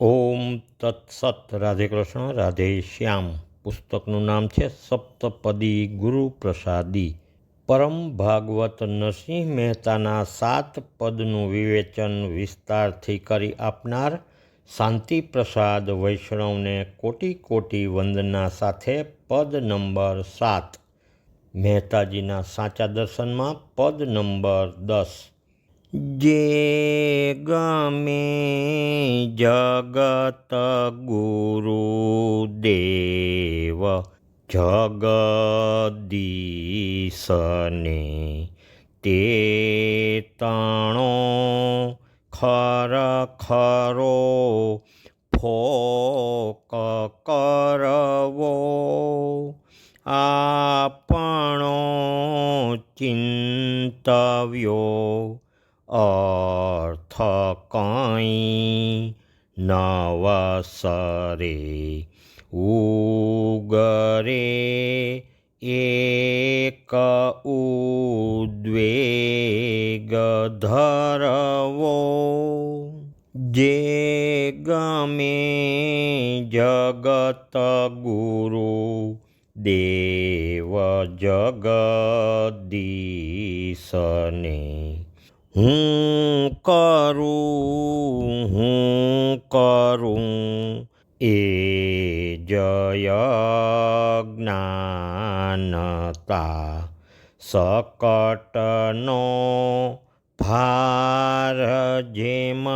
ઓમ તત્સત રાધે કૃષ્ણ રાધે શ્યામ પુસ્તકનું નામ છે સપ્તપદી ગુરુ પ્રસાદી પરમ ભાગવત નરસિંહ મહેતાના સાત પદનું વિવેચન વિસ્તારથી કરી આપનાર શાંતિ પ્રસાદ વૈષ્ણવને કોટી કોટી વંદના સાથે પદ નંબર સાત. મહેતાજીના સાચા દર્શનમાં પદ નંબર દસ. જે ગમે જગત ગુરુ દેવ જગદીશને તે તણો ખરખરો ફોક કરવો. આપણો ચિંતવ્યો અર્થ કંઈ નવસરે ઉગરે એક ઉદ્વેગ ધરવો. જે ગમે જગત ગુરુ દેવ જગદીશને હું કરું હું કરું. એ જય જ્ઞાનતા સકટનો ભાર જેમ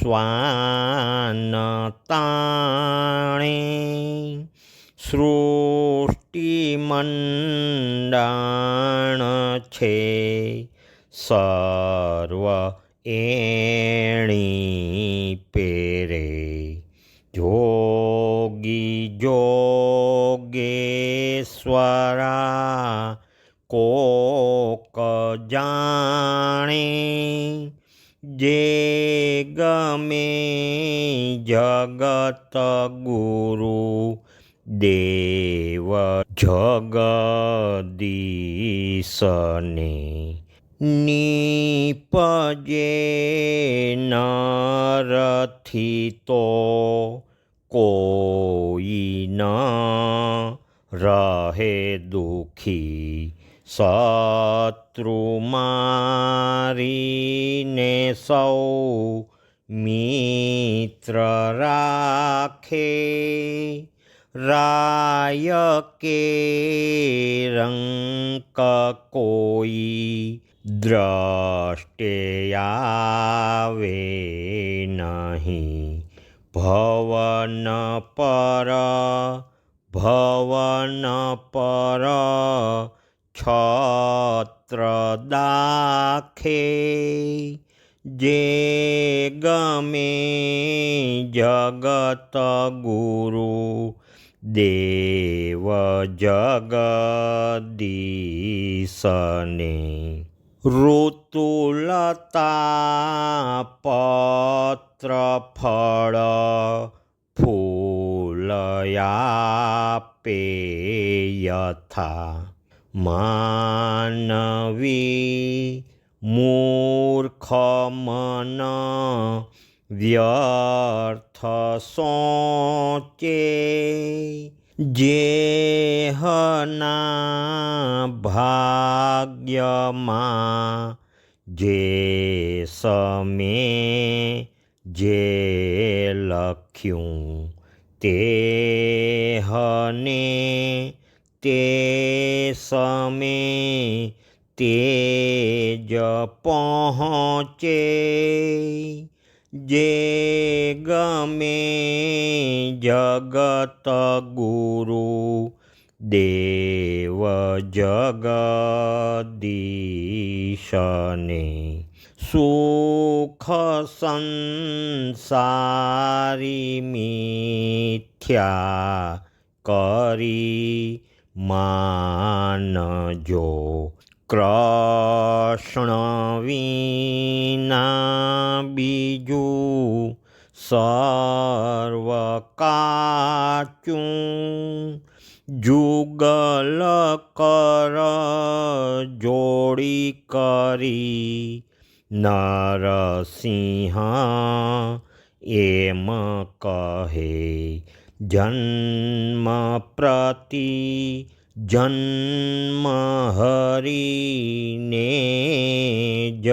સ્વાનતાણે સૃષ્ટિ મંડાણ છે. સર્વ એણી પેરે જોગી જોગેશ્વરા કોક જાણે જે ગમે જગત ગુરુ દેવ જગદીશને નીપજે નરથી તો કોઈ ન રહે દુખી શત્રુ મારીને સૌ મિત્ર રાખે. રાય કે રંક કોઈ દ્રષ્ટે આવે નહીં ભવન પર ભવન પર છત્ર દાખે જે ગમે જગત ગુરુ, દેવ જગદીશને ઋતુલતા પત્ર ફળ ફૂલયાપે યથા માનવી મૂર્ખ મન વ્યર્થ સોચે. જેહના ભાગ્યમાં જે સમે જે લખ્યું તે હને તે સમે તે જ પહોંચે. જે ગમે જગત ગુરુ દેવ જગદીશને સુખ સંસારી મિથ્યા કરી માનજો. કૃષ્ણ વિના બીજું સર્વ કાચું. જુગલ કર જોડી કરી નરસિંહ એમ કહે જન્મ પ્રતિ જન્મ હરીને જ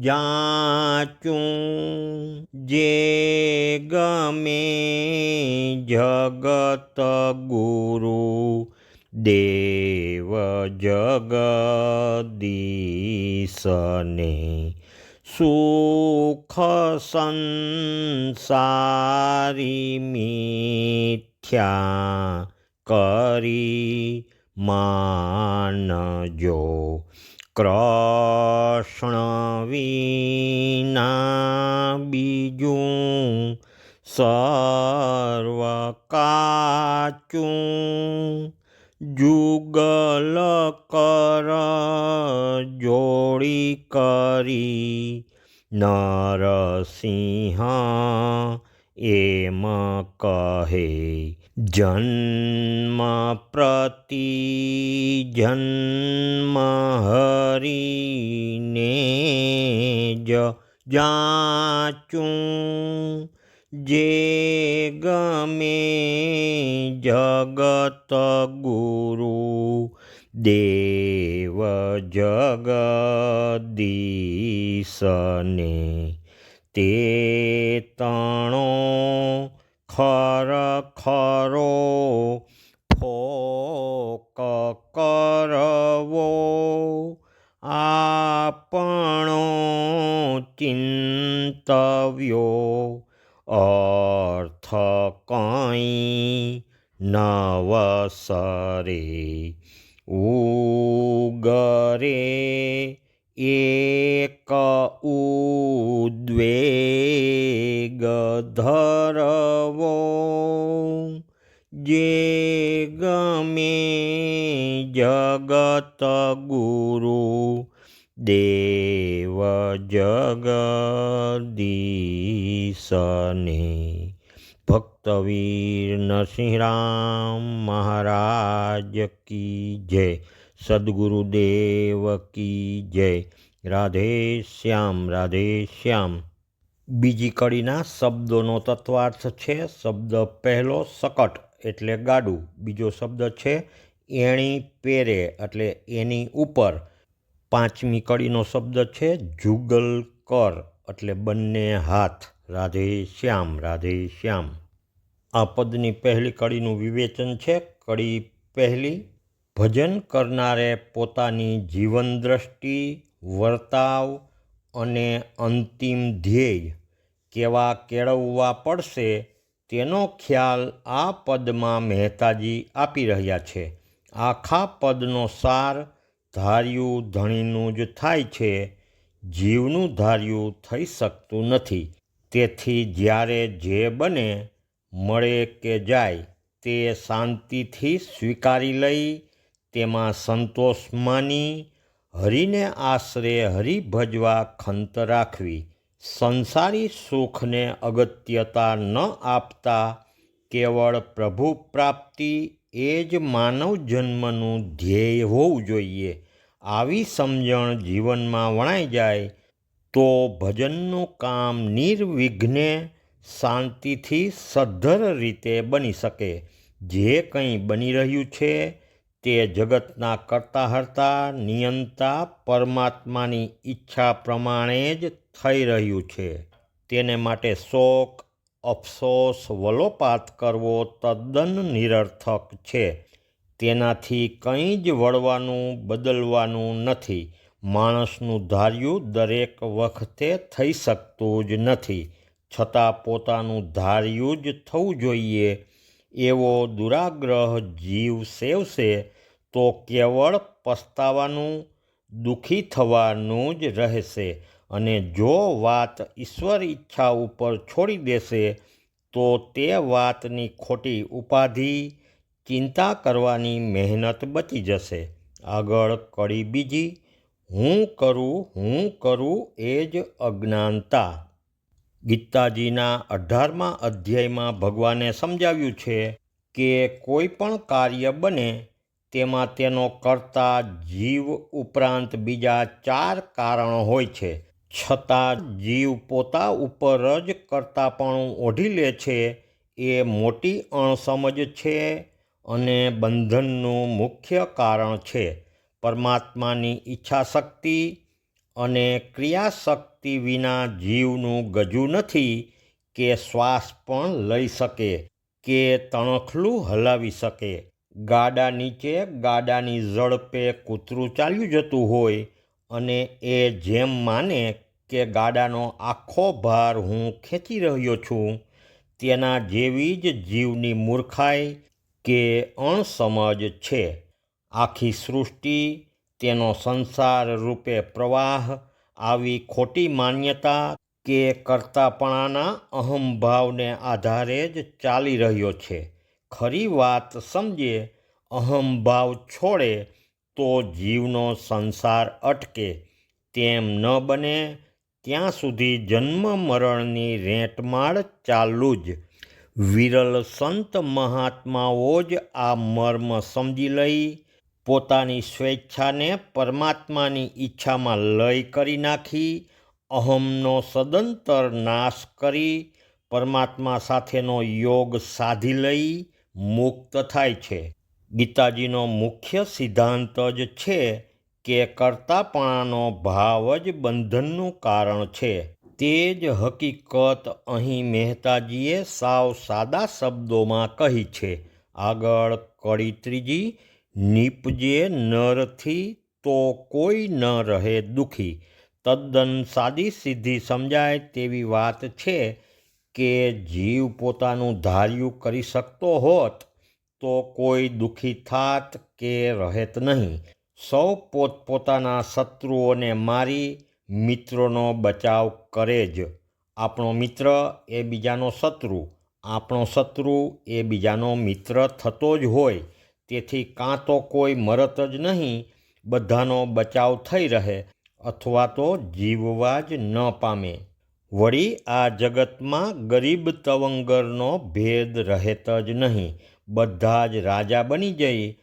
જાચું. જે ગમે જગત ગુરુ દેવ જગદીશને સુખ સંસારી મિથ્યા કરી માનજો કૃષ્ણ વિના બીજું સર્વ કાચું. જુગલ કર જોડી કરી નરસિંહ એમ કહે જન્મ પ્રતિ જન્મ હરીને જ જાચું જે ગમે જગત ગુરુ દેવ જગદીશને તે તણો ખર ખરો ફોક કરવો. આપણો ચિંતવ્યો અર્થ કંઈ નવસરે ઉગરે. એક ઉદ્વેગ ધરવો જે ગમે જગત ગુરુ દેવ જગદીશને. ભક્તવીર નરસિંહરામ મહારાજ કી જય. સદગુરુદેવ કી જય. રાધે શ્યામ રાધે શ્યામ. બીજી કડીના શબ્દોનો તત્વાર્થ છે, શબ્દ પહેલો સકટ એટલે ગાડું. બીજો શબ્દ છે, એણી પેરે એટલે એની ઉપર. પાંચમી કડીનો શબ્દ છે, જુગલ કર એટલે બંને હાથ. રાધે શ્યામ રાધે શ્યામ. આ પદની પહેલી કડીનું વિવેચન છે, કડી પહેલી ભજન કરનારે પોતાની જીવન દૃષ્ટિ વર્તાવ અને અંતિમ ધ્યેય કેવા કેળવવા પડશે તેનો ખ્યાલ આ પદમાં મહેતાજી આપી રહ્યા છે. આખા પદનો સાર ધાર્યું ધણીનું જ થાય છે. જીવનું ધાર્યું થઈ શકતું નથી. તેથી જ્યારે જે બને, મળે કે જાય, તે શાંતિથી સ્વીકારી લઈ તેમાં સંતોષ માની, હરિને આશરે હરિ ભજવા ખંત રાખવી. સંસારી સુખને અગત્યતા ન આપતા કેવળ પ્રભુ પ્રાપ્તિ એ જ માનવ જન્મનું ધ્યેય હોવું જોઈએ. આવી સમજણ જીવનમાં વણાઈ જાય તો ભજનનું કામ નિર્વિઘ્ને શાંતિથી સદ્ધર રીતે બની શકે. જે કંઈ બની રહ્યું છે તે જગતના કરતા હરતા નિયંતા પરમાત્માની ઈચ્છા પ્રમાણે જ થઈ રહ્યું છે. તેને માટે શોક, અફસોસ, વલોપાત કરવો તદ્દન નિરર્થક છે. તેનાથી કંઈ જ વળવાનું, બદલવાનું નથી. માણસનું ધાર્યું દરેક વખતે થઈ શકતું જ નથી. છતાં પોતાનું ધાર્યું જ થવું જોઈએ. એવો દુરાગ્રહ જીવ સેવશે તો કેવળ પસ્તાવાનું દુઃખી થવાનું જ રહેશે અને જો વાત ઈશ્વર ઈચ્છા ઉપર છોડી દેશે, તો તે વાતની ખોટી ઉપાધિ ચિંતા કરવાની મહેનત બચી જશે. આગળ કડી બીજી, હું કરું હું કરું એ જ અજ્ઞાનતા. ગીતાજીના અઢારમા અધ્યાયમાં ભગવાને સમજાવ્યું છે કે કોઈ પણ કાર્ય બને તેમાં તેનો કરતા જીવ ઉપરાંત બીજા ચાર કારણો હોય છે. છતાં જીવ પોતા ઉપર જ કરતાપણું ઓઢી લે છે, એ મોટી અણસમજ છે અને બંધનનું મુખ્ય કારણ છે. પરમાત્માની ઈચ્છાશક્તિ અને ક્રિયાશક્તિ વિના જીવનું ગજું નથી કે શ્વાસ પણ લઈ શકે, કે તણખલું હલાવી શકે. ગાડા નીચે, ગાડાની ઝડપે કૂતરું ચાલ્યું જતું હોય અને એ જેમ માને કે ગાડાનો આખો ભાર હું ખેંચી રહ્યો છું, તેના જેવી જ જીવની મૂર્ખાઈ કે અણસમજ છે. આખી સૃષ્ટિ, તેનો સંસાર રૂપે પ્રવાહ, આવી ખોટી માન્યતા કે કરતાપણાના અહમભાવને આધારે જ ચાલી રહ્યો છે. ખરી વાત સમજે અહમભાવ છોડે, તો જીવનો સંસાર અટકે. તેમ ન બને, ત્યાં સુધી જન્મ મરણની રેંટમાળ ચાલુ જ. વિરલ સંત મહાત્માઓ જ આ મર્મ સમજી લઈ, પોતાની સ્વેચ્છાને પરમાત્માની ઈચ્છામાં લય કરી નાખી, અહમનો સદંતર નાશ કરી, પરમાત્મા સાથેનો યોગ સાધી લઈ મુક્ત થાય છે. ગીતાજીનો મુખ્ય સિદ્ધાંત જ છે કે કરતાપણાનો ભાવ જ બંધનનું કારણ છે. તે જ હકીકત અહીં મહેતાજીએ સાવ સાદા શબ્દોમાં કહી છે. આગળ કડી ત્રીજી નીપજે નરથી તો કોઈ ન રહે દુઃખી. તદ્દન સાદી સીધી સમજાય તેવી વાત છે કે જીવ પોતાનું ધાર્યું કરી શકતો હોત, તો કોઈ દુઃખી થાત કે રહેત નહીં. સૌ પોતપોતાના શત્રુઓને મારી, મિત્રોનો બચાવ કરે જ. આપણો મિત્ર એ બીજાનો શત્રુ, આપણો શત્રુ એ બીજાનો મિત્ર થતો જ હોય. તેથી કાં તો કોઈ મરત જ નહીં, બધાનો બચાવ થઈ રહે, અથવા તો જીવવા જ ન પામે. વળી આ જગતમાં ગરીબ તવંગરનો ભેદ રહેત જ નહીં. બધા જ રાજા બની જઈ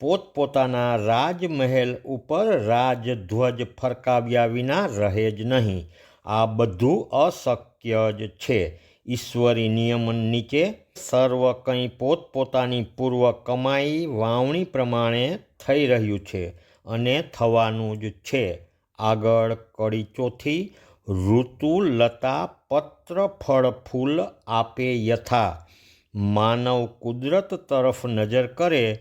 પોતપોતાના રાજમહેલ ઉપર રાજધ્વજ ફરકાવ્યા વિના રહે જ નહીં. આ બધું અશક્ય જ છે. ઈશ્વરી નિયમન નીચે સર્વ કંઈ પોતપોતાની પૂર્વ કમાઈ વાવણી પ્રમાણે થઈ રહ્યું છે અને થવાનું જ છે. આગળ કડી ચોથી ઋતુ લતા પત્ર ફળ ફૂલ આપે યથા. માનવ કુદરત તરફ નજર કરે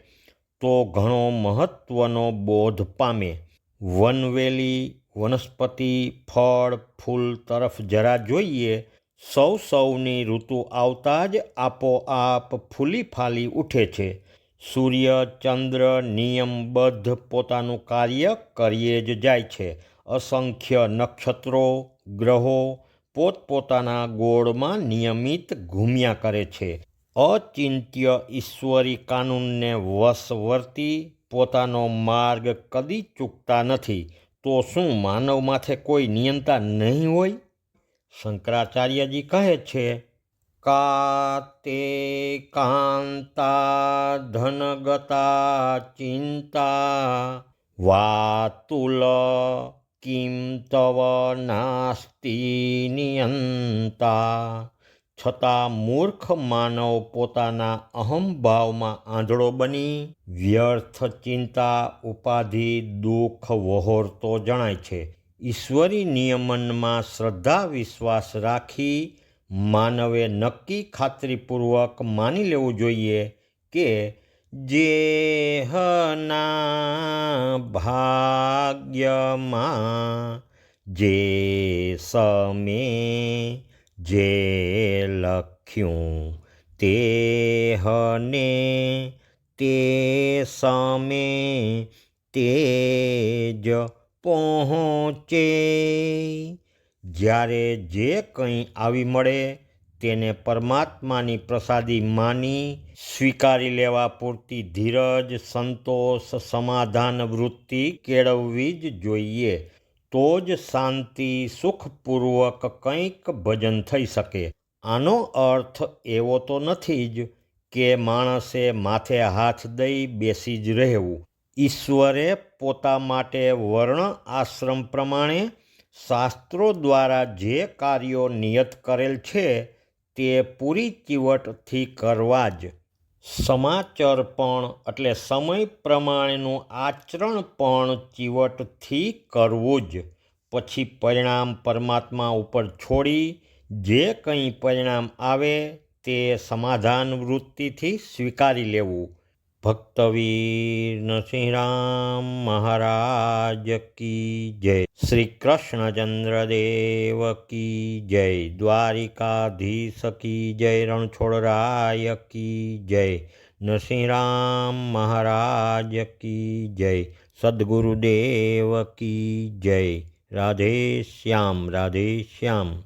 તો ઘણો મહત્ત્વનો બોધ પામે. વનવેલી, વનસ્પતિ, ફળ, ફૂલ તરફ જરા જોઈએ, સૌ સૌની ઋતુ આવતા જ આપોઆપ ફૂલી ફાલી ઉઠે છે. સૂર્ય, ચંદ્ર નિયમબદ્ધ પોતાનું કાર્ય કરીએ જ જાય છે. અસંખ્ય નક્ષત્રો, ગ્રહો પોતપોતાના ગોળમાં નિયમિત ઘૂમ્યા કરે છે. અચિંત્ય ઈશ્વરી કાનૂનને વશ વર્તી પોતાનો માર્ગ કદી ચૂકતા નથી. તો શું માનવ માથે કોઈ નિયંતા નહીં હોય? શંકરાચાર્યજી કહે છે, કાતે કાંતા ધનગતા ચિંતા વાતુલ કિમ तव નાસ્તિ નિયંતા છતાં મૂર્ખ માનવ પોતાના અહંભાવમાં આંધળો બની. વ્યર્થ ચિંતા, ઉપાધિ, દુઃખ વહોરતો જણાય છે. ઈશ્વરી નિયમનમાં શ્રદ્ધા, વિશ્વાસ રાખી માનવે નક્કી ખાતરીપૂર્વક માની લેવું જોઈએ કે જેહના ભાગ્યમાં જે સમે જે લખ્યું તે હને તે સમે તે જ પહોંચે. જ્યારે જે કંઈ આવી મળે તેને પરમાત્માની પ્રસાદી માની, સ્વીકારી લેવા પૂરતી ધીરજ, સંતોષ, સમાધાન, વૃત્તિ કેળવવી જ જોઈએ. તો જ શાંતિ, સુખપૂર્વક કંઈક ભજન થઈ શકે. આનો અર્થ એવો તો નથી જ કે માણસે માથે હાથ દઈ બેસી જ રહેવું. ઈશ્વરે પોતા માટે વર્ણ આશ્રમ પ્રમાણે શાસ્ત્રો દ્વારા જે કાર્યો નિયત કરેલ છે તે પૂરી ચીવટથી કરવા જ. સમાચર પણ, એટલે સમય પ્રમાણેનું આચરણ પણ ચીવટથી કરવું જ. પછી પરિણામ પરમાત્મા ઉપર છોડી જે કંઈ પરિણામ આવે તે સમાધાન વૃત્તિથી સ્વીકારી લેવું. ભક્તવીર નરસિંહરામ મહારાજ કી જય. શ્રી કૃષ્ણચંદ્ર દેવ કી જય. દ્વારિકાધીશ કી જય. રણછોડરાય કી જય. નરસિંહરામ મહારાજ કી જય. સદગુરુદેવ કી જય. રાધે શ્યામ રાધે શ્યામ.